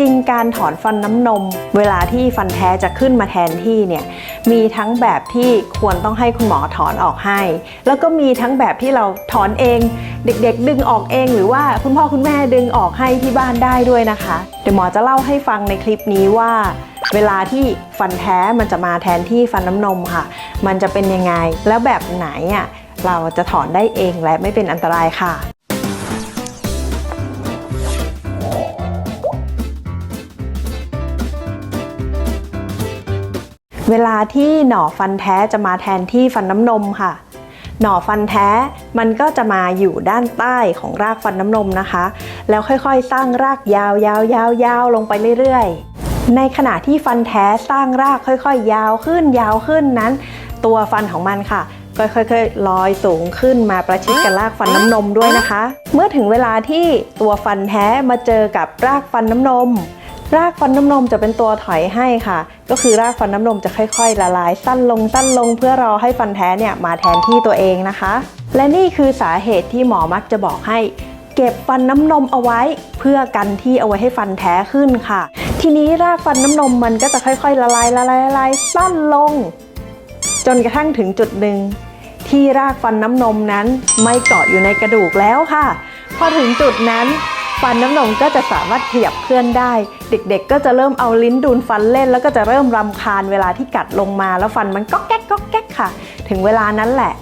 ริง ๆ การถอนฟันน้ำนม เวลาที่ฟันแท้จะขึ้นมาแทนที่เนี่ยมีทั้งแบบที่ควรต้องให้คุณหมอถอนออกให้ แล้วก็มีทั้งแบบที่เราถอนเอง เด็ก ๆ ดึงออกเอง หรือว่าคุณพ่อคุณแม่ดึงออกให้ที่บ้านได้ด้วยนะคะ เดี๋ยวหมอจะเล่าให้ฟังในคลิปนี้ว่าเวลาที่ฟันแท้มันจะมาแทนที่ฟันน้ำนมค่ะ มันจะเป็นยังไง แล้วแบบไหนอะเราจะถอนได้เองและไม่เป็นอันตรายค่ะ เวลาที่หน่อฟันแท้จะมาแทนที่ฟันน้ำนมค่ะ หน่อฟันแท้มันก็จะมาอยู่ด้านใต้ของรากฟันน้ำนมนะคะ แล้วค่อยๆ สร้างรากยาวยาวยาวยาวลงไปเรื่อยๆ ในขณะที่ฟันแท้สร้างรากค่อยๆ ยาวขึ้นยาวขึ้นนั้น ตัวฟันของมันค่ะก็ค่อยๆลอยสูงขึ้นมาประชิดกับรากฟันน้ำนมด้วยนะคะ เมื่อถึงเวลาที่ตัวฟันแท้มาเจอกับรากฟันน้ำนม รากฟันน้ำนมจะเป็นตัวถอยให้ค่ะ ก็คือรากฟันน้ำนมจะค่อยๆ ละลายสั้นลงสั้นลงเพื่อรอให้ฟันแท้เนี่ยมาแทนที่ตัวเองนะคะ และนี่คือสาเหตุที่หมอมักจะบอกให้ เก็บฟันน้ำนมเอาไว้ เพื่อกันที่เอาไว้ให้ฟันแท้ขึ้นค่ะ ทีนี้รากฟันน้ำนมมันก็จะค่อยๆ ละลายละลายละลายสั้นลง จนกระทั่งถึงจุดหนึ่งที่รากฟันน้ำนมนั้นไม่เกาะอยู่ในกระดูกแล้วค่ะ พอถึงจุดนั้น ฟันน้ำนมก็จะสามารถขยับเคลื่อนได้ เด็กๆ ก็จะเริ่มเอาลิ้นดูนฟันเล่น แล้วก็จะเริ่มรำคาญเวลาที่กัดลงมาแล้วฟันมันก็แก๊กก็แก๊กค่ะ ถึงเวลานั้นแหละ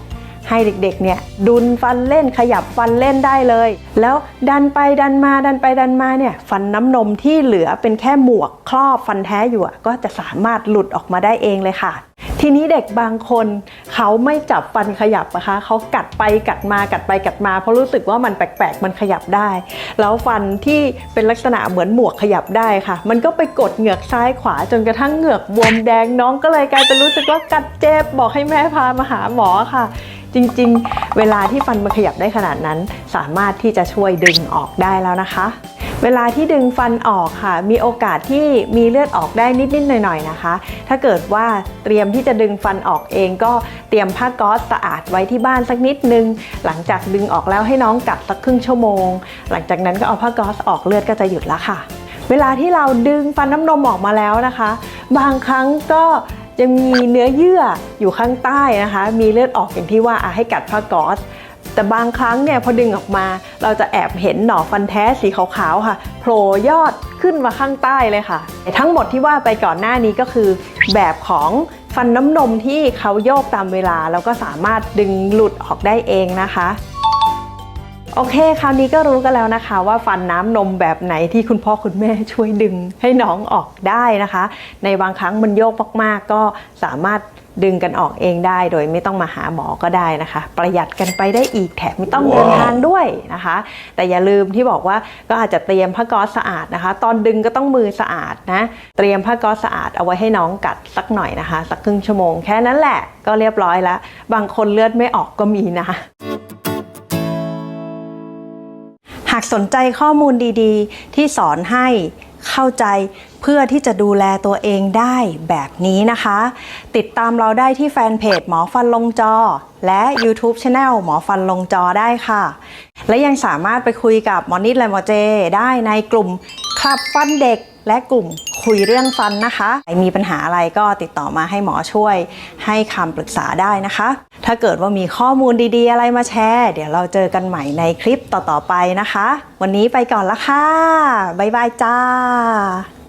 ให้เด็กๆเนี่ยดุนฟันเล่นขยับฟันเล่นได้เลย แล้วดันไปดันมาดันไปดันมาเนี่ยฟันน้ำนมที่เหลือเป็นแค่หมวกครอบฟันแท้อยู่ก็จะสามารถหลุดออกมาได้เองเลยค่ะ ทีนี้เด็กบางคนเขาไม่จับฟันขยับนะคะเขากัดไปกัดมากัดไปกัดมา เพราะรู้สึกว่ามันแปลกๆ มันขยับได้ แล้วฟันที่เป็นลักษณะเหมือนหมวกขยับได้ค่ะ มันก็ไปกดเหงือกซ้ายขวาจนกระทั่งเหงือกบวมแดงน้องก็เลยกลายเป็นรู้สึกว่ากัดเจ็บบอกให้แม่พามาหาหมอค่ะ จริงๆ เวลาที่ฟันมันขยับได้ขนาดนั้น สามารถที่จะช่วยดึงออกได้แล้วนะคะ เวลาที่ดึงฟันออกค่ะ มีโอกาสที่มีเลือดออกได้นิดๆหน่อยๆนะคะ ถ้าเกิดว่าเตรียมที่จะดึงฟันออกเองก็เตรียมผ้าก๊อซสะอาดไว้ที่บ้านสักนิดนึง หลังจากดึงออกแล้วให้น้องกัดสักครึ่งชั่วโมง หลังจากนั้นก็เอาผ้าก๊อซออกเลือดก็จะหยุดแล้วค่ะ เวลาที่เราดึงฟันน้ำนมออกมาแล้วนะคะ บางครั้งก็ยังมีเนื้อเยื่ออยู่ข้างใต้นะคะ มีเลือดออกอย่างที่ว่าอะให้กัดผ้าก๊อซ แต่บางครั้งเนี่ยพอดึงออกมา เราจะแอบเห็นหน่อฟันแท้สีขาวๆค่ะโผล่ยอดขึ้นมาข้างใต้เลยค่ะ ทั้งหมดที่ว่าไปก่อนหน้านี้ก็คือ แบบของฟันน้ำนมที่เขาโยกตามเวลา แล้วก็สามารถดึงหลุดออกได้เองนะคะโอเค คราวนี้ก็รู้กันแล้วนะคะว่าฟันน้ำนมแบบไหนที่คุณพ่อคุณแม่ช่วยดึงให้น้องออกได้นะคะ ในบางครั้งมันโยกมากๆ ก็สามารถ ดึงกันออกเองได้โดยไม่ต้องมาหาหมอก็ได้นะคะ ประหยัดกันไปได้อีกแถมไม่ต้องเดินทางด้วยนะคะ แต่อย่าลืมที่บอกว่าก็อาจจะเตรียมผ้าก๊อซสะอาดนะคะ ตอนดึงก็ต้องมือสะอาดนะเตรียมผ้าก๊อซสะอาดเอาไว้ให้น้องกัดสักหน่อยนะคะ สักครึ่งชั่วโมงแค่นั้นแหละก็เรียบร้อยแล้ว บางคนเลือดไม่ออกก็มีนะหากสนใจข้อมูลดีๆ ที่สอนให้ เข้าใจเพื่อที่จะดูแลตัวเองได้แบบนี้นะคะ ติดตามเราได้ที่แฟนเพจหมอฟันลงจอ และ YouTube Channel หมอฟันลงจอได้ค่ะ และยังสามารถไปคุยกับหมอนิดและหมอเจ ได้ในกลุ่มคลับฟันเด็กและกลุ่ม คุยเรื่องฟันนะคะ มีปัญหาอะไรก็ติดต่อมาให้หมอช่วย ให้คำปรึกษาได้นะคะ ถ้าเกิดว่ามีข้อมูลดีๆ อะไรมาแชร์ เดี๋ยวเราเจอกันใหม่ในคลิปต่อๆไปนะคะ วันนี้ไปก่อนละค่ะ บ๊ายบายจ้า